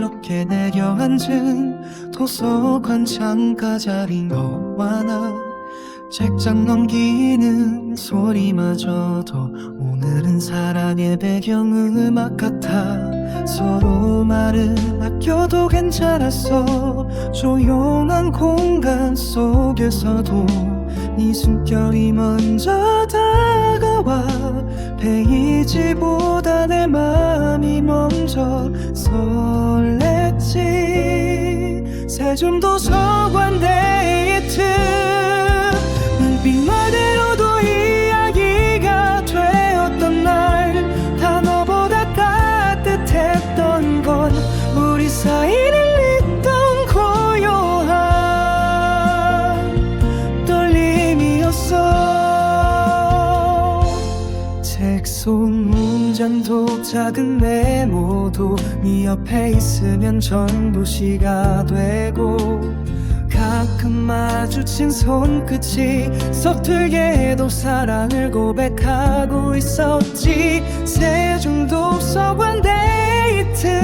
그렇게 내려앉은 도서관 창가 자리 너와 나. 책장 넘기는 소리마저도 오늘은 사랑의 배경음악 같아. 서로 말을 아껴도 괜찮았어. 조용한 공간 속에서도 네 숨결이 먼저 다가와. 페이지 보 설렜지 세종도서관 데이트 문장도 작은 메모도 네 옆에 있으면 전부 시가 되고 가끔 마주친 손끝이 서툴게도 사랑을 고백하고 있었지. 세종도서관 데이트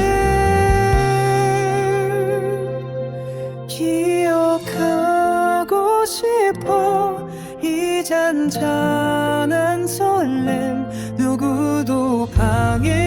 기억하고 싶어. 이 잔잔한 설렘 누구도 방해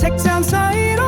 책장 사이로